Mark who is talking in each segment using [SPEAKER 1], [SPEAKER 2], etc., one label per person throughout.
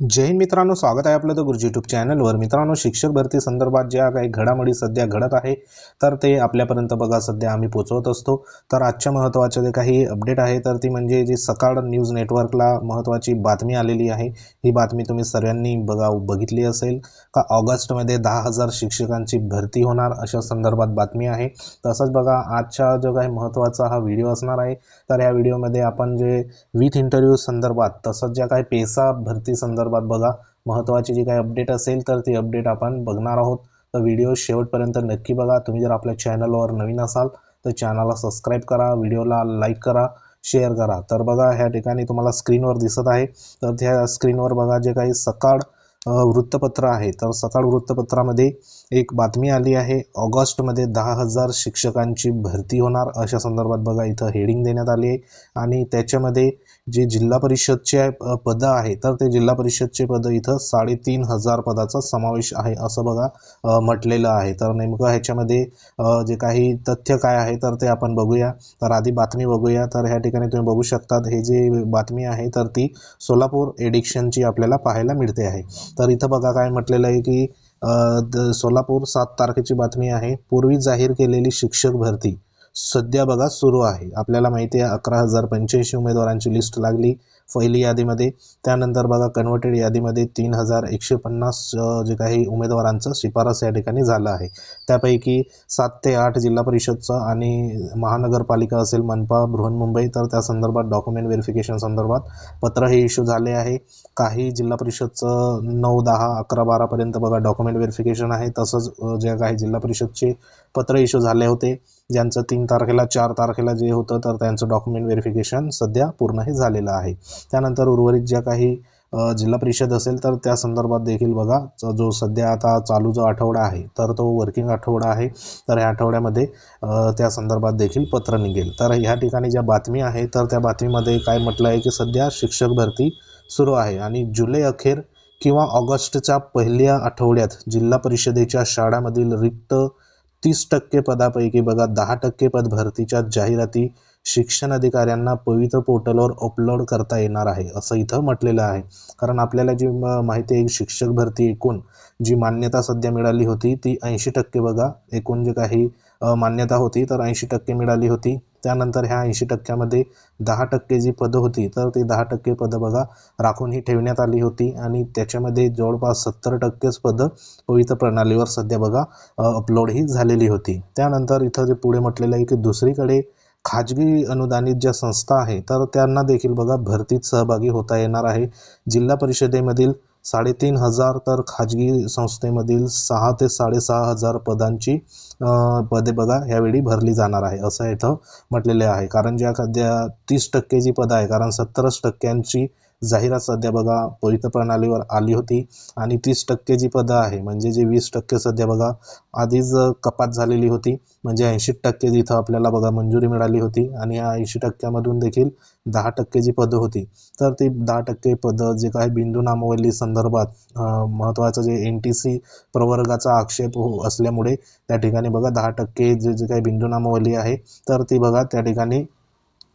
[SPEAKER 1] जय मित्रांनो स्वागत आहे आपलं तर गुरुजी यूट्यूब चॅनलवर मित्रांनो शिक्षक भरती संदर्भात ज्या काही घडामोडी सध्या घडत आहे तर ते आपल्यापर्यंत बघा सध्या आम्ही पोचवत असतो. तर आजच्या महत्त्वाच्या जे काही अपडेट आहे तर ती म्हणजे जी सकाळ न्यूज नेटवर्कला महत्त्वाची बातमी आलेली आहे ही बातमी तुम्ही सर्वांनी बघा बघितली असेल. का ऑगस्टमध्ये दहा हजार शिक्षकांची भरती होणार अशा संदर्भात बातमी आहे. तसंच बघा आजच्या जो काही महत्त्वाचा हा व्हिडिओ असणार आहे तर या व्हिडिओमध्ये आपण जे विथ इंटरव्ह्यू संदर्भात तसंच ज्या काही पेसा भरती संदर्भात बघा. महत्त्वाची जी काही अपडेट असेल तर ती अपडेट आपण बघणार आहोत. तर व्हिडिओ शेवटपर्यंत नक्की बघा. तुम्ही जर आपल्या चॅनलवर नवीन असाल तर चॅनलला सबस्क्राईब करा. व्हिडिओला लाईक करा. शेअर करा. तर बघा ह्या ठिकाणी तुम्हाला स्क्रीनवर दिसत आहे. तर त्या स्क्रीनवर बघा जे काही सकाळ वृत्तपत्र आहे. तर सकाळ वृत्तपत्रामध्ये एक बातमी आली आहे. ऑगस्टमध्ये दहा हजार शिक्षकांची भरती होणार अशा संदर्भात बघा इथं हेडिंग देण्यात आली आहे. आणि त्याच्यामध्ये जे जिल्हा परिषदचे पदं आहे तर ते जिल्हा परिषदचे पदं इथं साडेतीन हजार पदाचा समावेश आहे असं बघा म्हटलेलं आहे. तर नेमकं ह्याच्यामध्ये जे काही तथ्य काय आहे तर ते आपण बघूया. तर आधी बातमी बघूया. तर ह्या ठिकाणी तुम्ही बघू शकतात हे जे बातमी आहे तर ती सोलापूर एडिक्शनची आपल्याला पाहायला मिळते आहे. तर इथं बघा काय म्हटलेलं आहे की द- सोलापूर सात तारखेची बातमी आहे. पूर्वी जाहीर केलेली शिक्षक भरती सध्या बघा सुरू आहे. आपल्याला माहिती आहे अकरा हजार पंच्याऐंशी उमेदवारांची लिस्ट लागली. पहिली यादीमध्ये. त्यानंतर बघा कन्वर्टेड यादीमध्ये तीन हजार एकशे पन्नास जे काही उमेदवारांचं शिफारस या ठिकाणी झालं आहे. त्यापैकी सात ते आठ जिल्हा परिषदचं आणि महानगरपालिका असेल मनपा बृहन्मुंबई तर त्या संदर्भात डॉक्युमेंट व्हेरिफिकेशन संदर्भात पत्र हे इश्यू झाले आहे. काही जिल्हा परिषदचं नऊ दहा अकरा बारापर्यंत बघा डॉक्युमेंट व्हेरिफिकेशन आहे. तसंच ज्या काही जिल्हा परिषदचे पत्र इश्यू झाले होते ज्यांचं तीन तारखेला चार तारखेला जे होतं तर त्यांचं डॉक्युमेंट व्हेरिफिकेशन सध्या पूर्णही झालेलं आहे. त्यानंतर उर्वरित ज्या काही जिल्हा परिषद असेल तर त्या संदर्भात देखील बघा जो सध्या आता चालू जो आठवडा आहे तर तो वर्किंग आठवडा आहे तर ह्या आठवड्यामध्ये त्या संदर्भात देखील पत्र निघेल. तर ह्या ठिकाणी ज्या बातमी आहे तर त्या बातमीमध्ये काय म्हटलं आहे की सध्या शिक्षक भरती सुरू आहे आणि जुलै अखेर किंवा ऑगस्टच्या पहिल्या आठवड्यात जिल्हा परिषदेच्या शाळांमधील रिक्त तीस टक्के पदापैकी बघा दहा टक्के पद भरतीच्या जाहिराती शिक्षण अधिकाऱ्यांना पवित्र पोर्टलवर अपलोड करता येणार आहे असं इथं म्हटलेलं आहे. कारण आपल्याला जी म- माहिती आहे शिक्षक भरती एकूण जी मान्यता सध्या मिळाली होती ती ऐंशी टक्के बघा एकूण जे काही मान्यता होती तर ऐंशी टक्के मिळाली होती. त्यानंतर ह्या ऐंशी टक्क्यामध्ये दहा टक्के जी पदं होती तर ती दहा टक्के पदं बघा राखून ही ठेवण्यात आली होती आणि त्याच्यामध्ये जवळपास सत्तर टक्केच पदं पवित्र प्रणालीवर सध्या बघा अपलोड ही झालेली होती. त्यानंतर इथं जे पुढे म्हटलेलं आहे की दुसरीकडे खाजगी अनुदानित ज्या संस्था आहे तर त्यांना देखील बघा भरतीत सहभागी होता येणार आहे. जिल्हा परिषदेमधील साडेतीन हजार तर खाजगी संस्थेमधील सहा ते साडेसहा हजार पदांची पदे बघा ह्यावेळी भरली जाणार आहे असं इथं म्हटलेले आहे. कारण ज्या तीस टक्के जी पदं आहे कारण सत्तरच टक्क्यांची जाहिरात सध्या बघा पवित्र प्रणालीवर आली होती आणि तीस टक्के जी पदं आहे म्हणजे जे वीस टक्के सध्या बघा आधीच कपात झालेली होती. म्हणजे ऐंशी टक्के जिथं आपल्याला बघा मंजुरी मिळाली होती आणि या ऐंशी टक्क्यामधून देखील दहा टक्के जी पदं होती. तर ती दहा टक्के पदं जे काही बिंदू नामावली संदर्भात महत्त्वाचं जे एन टी सी प्रवर्गाचा आक्षेप हो असल्यामुळे त्या ठिकाणी बघा दहा टक्के जे जे काही बिंदू नामावली आहे तर ती बघा त्या ठिकाणी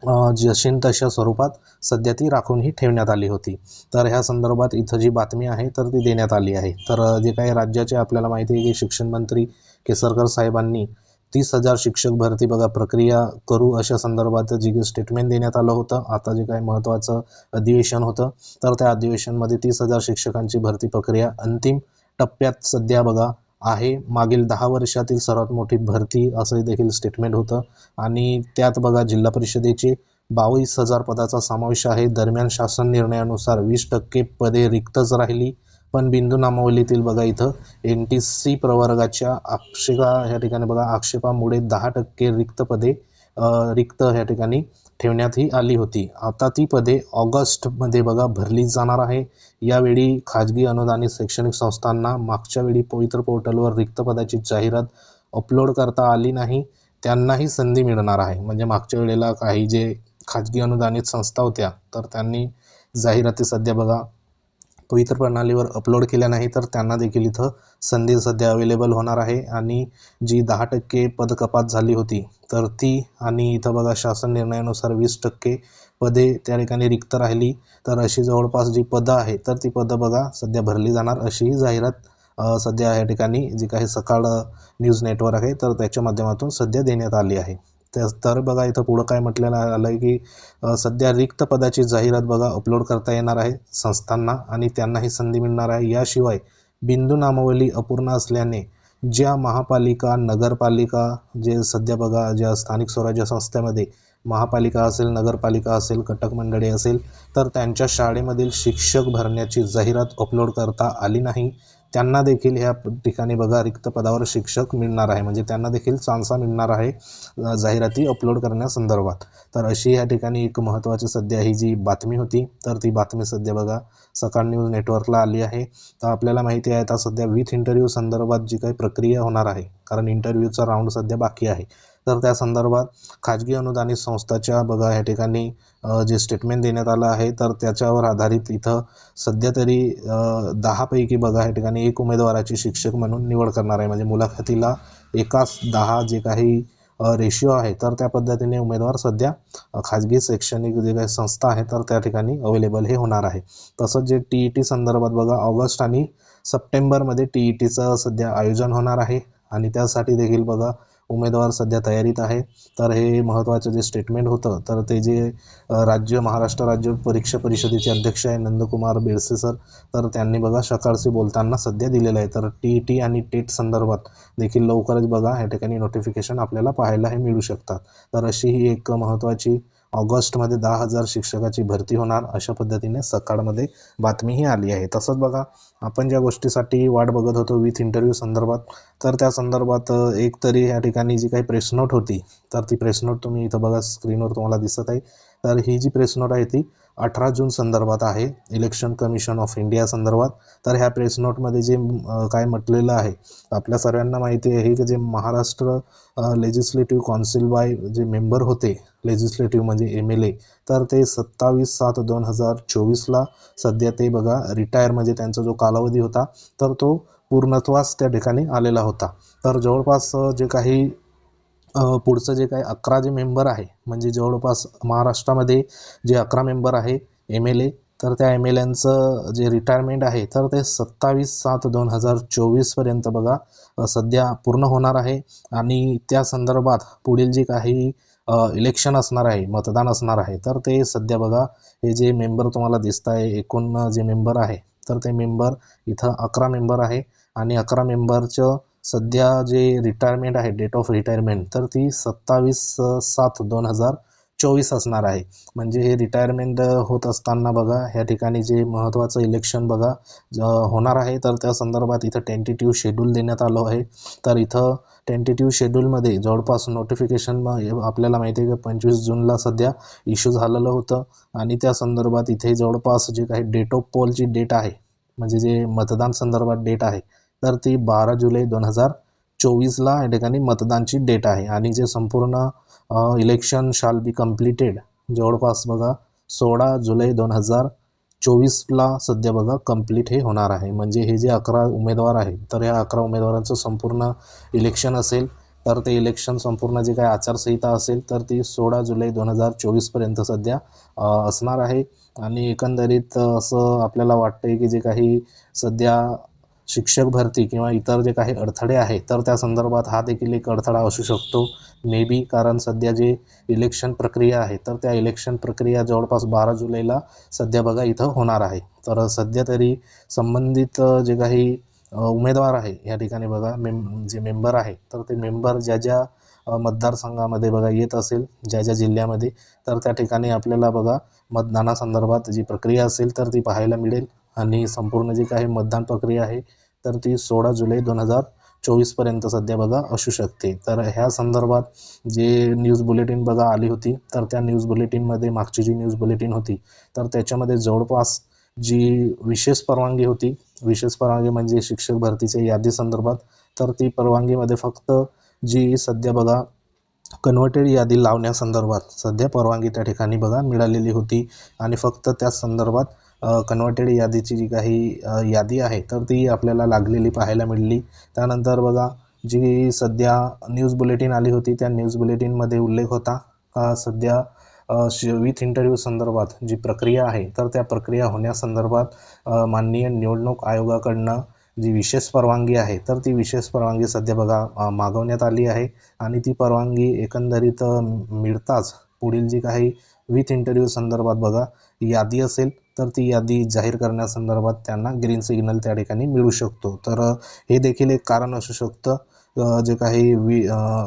[SPEAKER 1] जशीन तशा स्वरूपात सध्या ती राखूनही ठेवण्यात आली होती. तर ह्या संदर्भात इथं जी बातमी आहे तर ती देण्यात आली आहे. तर जे काही राज्याचे आपल्याला माहिती आहे की शिक्षण मंत्री केसरकर साहेबांनी तीस हजार शिक्षक भरती बघा प्रक्रिया करू अशा संदर्भात जे स्टेटमेंट देण्यात आलं होतं. आता जे काही महत्त्वाचं अधिवेशन होतं तर त्या अधिवेशनमध्ये तीस हजार शिक्षकांची भरती प्रक्रिया अंतिम टप्प्यात सध्या बघा आहे. मागील दहा वर्षातील सर्वात मोठी भरती असं देखील स्टेटमेंट होतं. आणि त्यात बघा जिल्हा परिषदेचे बावीस हजार पदाचा समावेश आहे. दरम्यान शासन निर्णयानुसार वीस टक्के पदे रिक्तच राहिली. पण बिंदू नामावलीतील बघा इथं एन टी सी प्रवर्गाच्या आक्षेपा ह्या ठिकाणी बघा आक्षेपामुळे दहा टक्के रिक्त पदे रिक्त ह्या ठिकाणी ठेवण्यातही आली होती. आता ती पदे ऑगस्टमध्ये बघा भरली जाणार आहे. यावेळी खाजगी अनुदानित शैक्षणिक संस्थांना मागच्या वेळी पवित्र पोर्टलवर रिक्त पदाची जाहिरात अपलोड करता आली नाही त्यांनाही संधी मिळणार आहे. म्हणजे मागच्या वेळेला काही जे खाजगी अनुदानित संस्था होत्या तर त्यांनी जाहिराती सध्या बघा पवित्र प्रणालीवर अपलोड केल्या नाही तर त्यांना देखील इथं संधी सध्या अवेलेबल होणार आहे. आणि जी दहा टक्के पदकपात झाली होती तर ती आणि इथं बघा शासन निर्णयानुसार वीस टक्के पदे त्या ठिकाणी रिक्त राहिली. तर अशी जवळपास जी पदं आहे तर ती पदं बघा सध्या भरली जाणार. अशीही जाहिरात सध्या या ठिकाणी जी काही सकाळ न्यूज नेटवर्क आहे तर त्याच्या माध्यमातून सध्या देण्यात आली आहे. त्या तर बघा इथं पुढं काय म्हटलेलं आलं आहे की सध्या रिक्त पदाची जाहिरात बघा अपलोड करता येणार आहे संस्थांना आणि त्यांनाही संधी मिळणार आहे. याशिवाय बिंदू नामावली अपूर्ण असल्याने ज्या महापालिका नगरपालिका जे सध्या बघा ज्या स्थानिक स्वराज्य संस्थेमध्ये महापालिका असेल नगरपालिका असेल कटक मंडळी असेल तर त्यांच्या शाळेमधील शिक्षक भरण्याची जाहिरात अपलोड करता आली नाही. त्यांना देखील ह्या ठिकाणी बघा रिक्त पदावर शिक्षक मिळणार आहे. म्हणजे त्यांना देखील चान्सा मिळणार आहे जाहिराती अपलोड करण्यासंदर्भात. तर अशी या ठिकाणी एक महत्त्वाची सध्या ही जी बातमी होती तर ती बातमी सध्या बघा सकाळ न्यूज नेटवर्कला आली आहे. तर आपल्याला माहिती आहे आता सध्या विथ इंटरव्ह्यू संदर्भात जी काही प्रक्रिया होणार आहे कारण इंटरव्ह्यूचा राऊंड सध्या बाकी आहे. तर त्या संदर्भात खाजगी अनुदानित संस्थाच्या बघा या ठिकाणी जे स्टेटमेंट देण्यात आलं आहे तर त्याच्यावर आधारित इथं सध्या तरी दहापैकी बघा या ठिकाणी एक उमेदवाराची शिक्षक म्हणून निवड करणार आहे. म्हणजे मुलाखतीला एकाच दहा जे काही रेशिओ आहे तर त्या पद्धतीने उमेदवार सध्या खाजगी शैक्षणिक जे काही संस्था आहे तर त्या ठिकाणी अवेलेबल हे होणार आहे. तसंच जे टी ई टी संदर्भात बघा ऑगस्ट आणि सप्टेंबरमध्ये टी ई टीचं सध्या आयोजन होणार आहे. आणि त्यासाठी देखील बघा उमेदवार सध्या तयारीत आहे. तर हे महत्त्वाचं जे स्टेटमेंट होतं तर ते जे राज्य महाराष्ट्र राज्य परीक्षा परिषदेचे अध्यक्ष आहे नंदकुमार बेडसे सर तर त्यांनी बघा सकाळशी बोलताना सध्या दिलेलं आहे. तर टी टी आणि टेट संदर्भात देखील लवकरच बघा या ठिकाणी नोटिफिकेशन आपल्याला पाहायला हे मिळू शकतात. तर अशी ही एक महत्त्वाची ऑगस्टमध्ये दहा हजार शिक्षकाची भरती होणार अशा पद्धतीने सकाळमध्ये बातमीही आली आहे. तसंच बघा आपण ज्या गोष्टीसाठी वाट बघत होतो विथ इंटरव्ह्यू संदर्भात तर त्या संदर्भात एक तरी या ठिकाणी जी काही प्रेस नोट होती तर ती प्रेस नोट तुम्ही इथं बघा स्क्रीनवर तुम्हाला दिसत आहे. तर ही जी प्रेस नोट आहे ती अठरा जून संदर्भात आहे. इलेक्शन कमिशन ऑफ इंडिया संदर्भात. तर ह्या प्रेस नोटमध्ये जे काय म्हटलेलं आहे आपल्या सर्वांना माहिती आहे की जे महाराष्ट्र लेजिस्लेटिव्ह काउन्सिल बाय जे मेंबर होते लेजिस्लेटिव्ह म्हणजे एम एल ए तर ते सत्तावीस सात दोन हजार चोवीसला सध्या ते बघा रिटायर म्हणजे त्यांचा जो कालावधी होता तर तो पूर्णत्वास त्या ठिकाणी आलेला होता. तर जवळपास जे काही पुढचं जे काही अकरा जे मेंबर आहे म्हणजे जवळपास महाराष्ट्रामध्ये जे अकरा मेंबर आहे एम एल ए तर त्या एम एल एंचं जे रिटायरमेंट आहे तर ते सत्तावीस सात दोन हजार चोवीसपर्यंत बघा सध्या पूर्ण होणार आहे. आणि त्या संदर्भात पुढील जे काही इलेक्शन असणार आहे मतदान असणार आहे तर ते सध्या बघा हे जे मेंबर तुम्हाला दिसत आहे एकूण जे मेंबर आहे तर ते मेंबर इथं अकरा मेंबर आहे. आणि अकरा मेंबरचं सध्या जे रिटायरमेंट आहे डेट ऑफ रिटायरमेंट तर ती सत्तावीस सात दोन हजार चोवीस असणार आहे. म्हणजे हे रिटायरमेंट होत असताना बघा ह्या ठिकाणी जे महत्त्वाचं इलेक्शन बघा ज- होणार आहे तर त्या संदर्भात इथं टेंटेटिव्ह शेड्यूल देण्यात आलं आहे. तर इथं टेंटेटिव्ह शेड्यूलमध्ये जवळपास नोटिफिकेशन आपल्याला माहिती आहे की पंचवीस जूनला सध्या इश्यू झालेलं होतं. आणि त्या संदर्भात इथे जवळपास जे काही डेट ऑफ पोलची डेट आहे म्हणजे जे मतदान संदर्भात डेट आहे तर ती बारा जुलै दोन हजार चोवीसला या ठिकाणी मतदानची डेट आहे. आणि जे संपूर्ण इलेक्शन शाल बी कम्प्लिटेड जवळपास बघा सोळा जुलै दोन हजार चोवीसला सध्या बघा कंप्लीट हे होणार आहे. म्हणजे हे जे अकरा उमेदवार आहे तर या अकरा उमेदवारांचं संपूर्ण इलेक्शन असेल तर ते इलेक्शन संपूर्ण जे काही आचारसंहिता असेल तर ती सोळा जुलै दोन हजार चोवीसपर्यंत सध्या असणार आहे. आणि एकंदरीत असं आपल्याला वाटतंय की जे काही सध्या शिक्षक भरती किंवा इतर जे काही अडथळे आहे तर त्या संदर्भात हा देखील एक अडथळा असू शकतो. मे बी कारण सध्या जे इलेक्शन प्रक्रिया आहे तर त्या इलेक्शन प्रक्रिया जवळपास बारा जुलैला सध्या बघा इथं होणार आहे. तर सध्या तरी संबंधित जे काही उमेदवार आहे या ठिकाणी बघा मेम जे मेंबर आहे तर ते मेंबर ज्या ज्या मतदारसंघामध्ये बघा येत असेल ज्या ज्या जिल्ह्यामध्ये तर त्या ठिकाणी आपल्याला बघा मतदानासंदर्भात जी प्रक्रिया असेल तर ती पाहायला मिळेल. आणि संपूर्ण जी काही मतदान प्रक्रिया आहे तर ती सोळा जुलै दोन हजार चोवीसपर्यंत सध्या बघा असू शकते. तर ह्या संदर्भात जे न्यूज बुलेटिन बघा आली होती तर त्या न्यूज बुलेटिनमध्ये मागची जी न्यूज बुलेटिन होती तर त्याच्यामध्ये जवळपास जी विशेष परवानगी होती विशेष परवानगी म्हणजे शिक्षक भरतीच्या यादी संदर्भात तर ती परवानगीमध्ये फक्त जी सध्या बघा कन्व्हर्टेड यादी लावण्यासंदर्भात सध्या परवानगी त्या ठिकाणी बघा मिळालेली होती. आणि फक्त त्या संदर्भात कन्व्हर्टेड यादीची जी काही यादी आहे तर ती आपल्याला लागलेली पाहायला मिळाली. त्यानंतर बघा जी सध्या न्यूज बुलेटिन आली होती त्या न्यूज बुलेटिनमध्ये उल्लेख होता का सध्या विथ इंटरव्ह्यू संदर्भात जी प्रक्रिया आहे तर त्या प्रक्रिया होण्यासंदर्भात माननीय निवडणूक आयोगाकडनं जी विशेष परवानगी आहे तर ती विशेष परवानगी सध्या बघा मागवण्यात आली आहे. आणि ती परवानगी एकंदरीत मिळताच पुढील जी काही विथ इंटरव्ह्यू संदर्भात बघा यादी असेल तर ती यादी जाहीर करण्यासंदर्भात त्यांना ग्रीन सिग्नल त्या ठिकाणी मिळू शकतो. तर हे देखील एक कारण असू शकतं. जे काही वि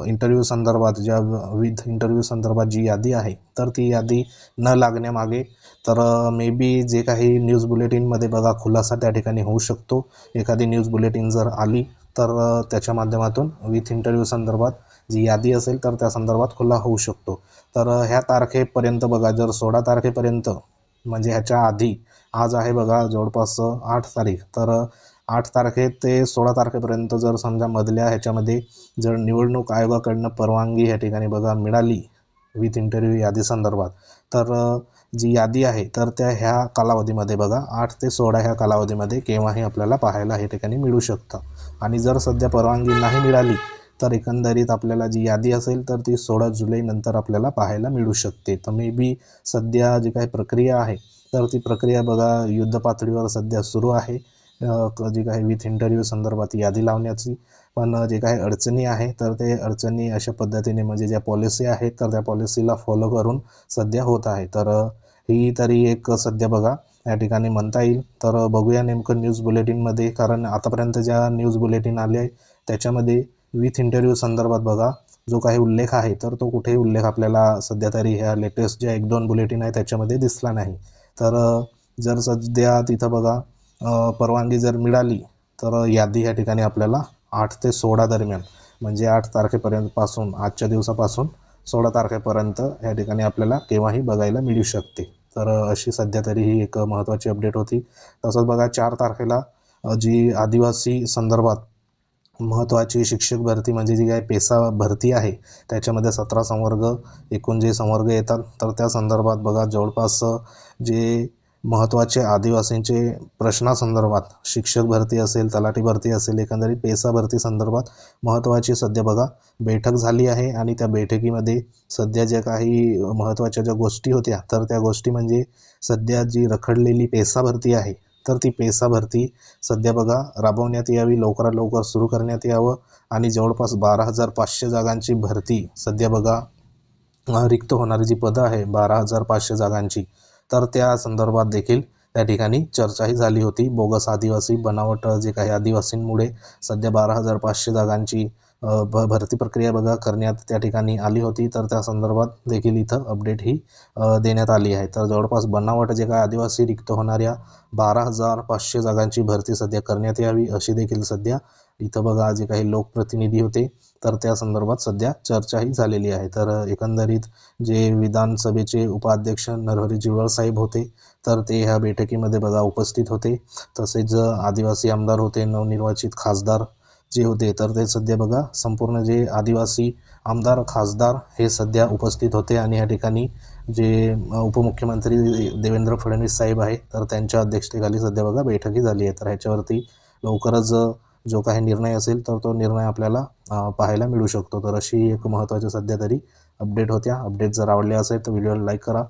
[SPEAKER 1] इंटरव्ह्यू संदर्भात ज्या विथ इंटरव्ह्यू संदर्भात जी यादी आहे तर ती यादी न लागण्यामागे तर मे बी जे काही न्यूज बुलेटिनमध्ये बघा खुलासा त्या ठिकाणी होऊ शकतो. एखादी न्यूज बुलेटिन जर आली तर त्याच्या माध्यमातून विथ इंटरव्ह्यू संदर्भात जी यादी असेल तर त्या संदर्भात खुला होऊ शकतो. तर ह्या तारखेपर्यंत बघा जर सोळा तारखेपर्यंत म्हणजे ह्याच्या आधी. आज आहे बघा जवळपास आठ तारीख. तर आठ तारखे ते सोळा तारखेपर्यंत जर समजा मधल्या ह्याच्यामध्ये जर निवडणूक आयोगाकडनं परवानगी ह्या ठिकाणी बघा मिळाली विथ इंटरव्ह्यू यादी संदर्भात तर जी यादी आहे तर त्या ह्या कालावधीमध्ये बघा आठ ते सोळा ह्या कालावधीमध्ये केव्हाही आपल्याला पाहायला हे ठिकाणी मिळू शकतं. आणि जर सध्या परवानगी नाही मिळाली तर एकंदरीत आपल्याला जी यादी असेल तर ती सोळा जुलैनंतर आपल्याला पाहायला मिळू शकते. तर मे बी सध्या जी काही प्रक्रिया आहे तर ती प्रक्रिया बघा युद्ध पातळीवर सध्या सुरू आहे. जे जी काही विथ इंटरव्ह्यू संदर्भात यादी लावण्याची पण जे काही अडचणी आहे तर ते अडचणी अशा पद्धतीने म्हणजे ज्या पॉलिसी आहेत तर त्या पॉलिसीला फॉलो करून सध्या होत आहे. तर ही तरी एक सध्या बघा या ठिकाणी म्हणता येईल. तर बघूया नेमकं न्यूज बुलेटिनमध्ये कारण आतापर्यंत ज्या न्यूज बुलेटिन आले आहे त्याच्यामध्ये विथ इंटरव्ह्यू संदर्भात बघा. जो काही उल्लेख आहे तर तो कुठेही उल्लेख आपल्याला सध्या तरी ह्या लेटेस्ट ज्या एक दोन बुलेटिन आहे त्याच्यामध्ये दिसला नाही. तर जर सध्या तिथं बघा परवानगी जर मिळाली तर यादी या ठिकाणी आपल्याला आठ ते सोळा दरम्यान म्हणजे आठ तारखेपर्यंत पासून आजच्या दिवसापासून सोळा तारखेपर्यंत या ठिकाणी आपल्याला केव्हाही बघायला मिळू शकते. तर अशी सध्या तरी ही एक महत्त्वाची अपडेट होती. तसंच बघा चार तारखेला जी आदिवासी संदर्भात महत्त्वाची शिक्षक भरती म्हणजे जी काही पेसा भरती आहे त्याच्यामध्ये सतरा संवर्ग एकूण जे संवर्ग येतात. तर त्या संदर्भात बघा जवळपास जे महत्त्वाचे आदिवासींचे प्रश्नासंदर्भात शिक्षक भरती असेल तलाठी भरती असेल एकंदरीत पेसा भरती संदर्भात महत्त्वाची सध्या बघा बैठक झाली आहे आणि त्या बैठकीमध्ये सध्या ज्या काही महत्त्वाच्या ज्या गोष्टी होत्या तर त्या गोष्टी म्हणजे सध्या जी रखडलेली पेसा भरती आहे तर ती पेसा भरती सध्या बघा राबवण्यात यावी लवकरात लवकर सुरू करण्यात यावं आणि जवळपास बारा हजार पाचशे जागांची भरती सध्या बघा रिक्त होणारी जी पदं आहे बारा हजार पाचशे जागांची. तर त्या संदर्भात देखील त्या ठिकाणी चर्चाही झाली होती. बोगस आदिवासी बनावट जे काही आदिवासींमुळे सध्या बारा हजार पाचशे जागांची भ भरती प्रक्रिया बघा करण्यात त्या ठिकाणी आली होती तर त्या संदर्भात देखील इथं अपडेट ही देण्यात आली आहे. तर जवळपास बनावट जे काय आदिवासी रिक्त होणाऱ्या बारा हजार पाचशे जागांची भरती सध्या करण्यात यावी अशी देखील सध्या इथं बघा जे काही लोकप्रतिनिधी होते तर त्या संदर्भात सध्या चर्चाही झालेली आहे. तर एकंदरीत जे विधानसभेचे उपाध्यक्ष नरहरी जिवळ साहेब होते तर ते ह्या बैठकीमध्ये बघा उपस्थित होते. तसेच आदिवासी आमदार होते नवनिर्वाचित खासदार जे होते तर ते सध्या बघा संपूर्ण जे आदिवासी आमदार खासदार हे सध्या उपस्थित होते आणि या ठिकाणी जे उपमुख्यमंत्री देवेंद्र फडणवीस साहेब आहे तर त्यांच्या अध्यक्षतेखाली सध्या बघा बैठकी झाली आहे. तर ह्याच्यावरती लवकरच जो काही निर्णय असेल तर तो निर्णय आपल्याला पाहायला मिळू शकतो. तर अशी एक महत्त्वाची सध्या तरी अपडेट होत्या. अपडेट जर आवडले असेल तर व्हिडिओला लाईक करा.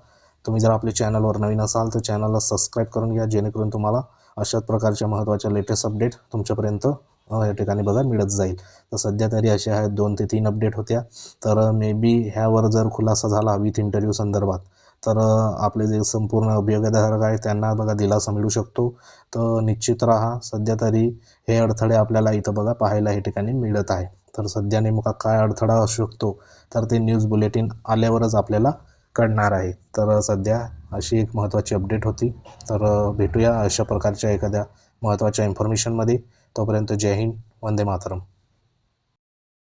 [SPEAKER 1] तुम्ही जर आपल्या चॅनलवर नवीन असाल तर चॅनलला सबस्क्राईब करून घ्या जेणेकरून तुम्हाला अशाच प्रकारच्या महत्त्वाच्या लेटेस्ट अपडेट तुमच्यापर्यंत या ठिकाणी बघा मिळत जाईल. तर सध्या तरी अशा आहेत दोन ते तीन अपडेट होत्या. तर मे बी ह्यावर जर खुलासा झाला विथ इंटरव्ह्यू संदर्भात तर आपले जे संपूर्ण अभियोगधारक आहेत त्यांना बघा दिलासा मिळू शकतो. तर निश्चित राहा सध्या तरी हे अडथळे आपल्याला इथं बघा पाहायला हे ठिकाणी मिळत आहे. तर सध्या नेमका काय अडथळा असू शकतो तर ते न्यूज बुलेटिन आल्यावरच आपल्याला कळणार आहे. तर सध्या अशी एक महत्त्वाची अपडेट होती. तर भेटूया अशा प्रकारच्या एखाद्या महत्त्वाच्या इन्फॉर्मेशनमध्ये तोपर्यंत जय हिंद वंदे मातरम.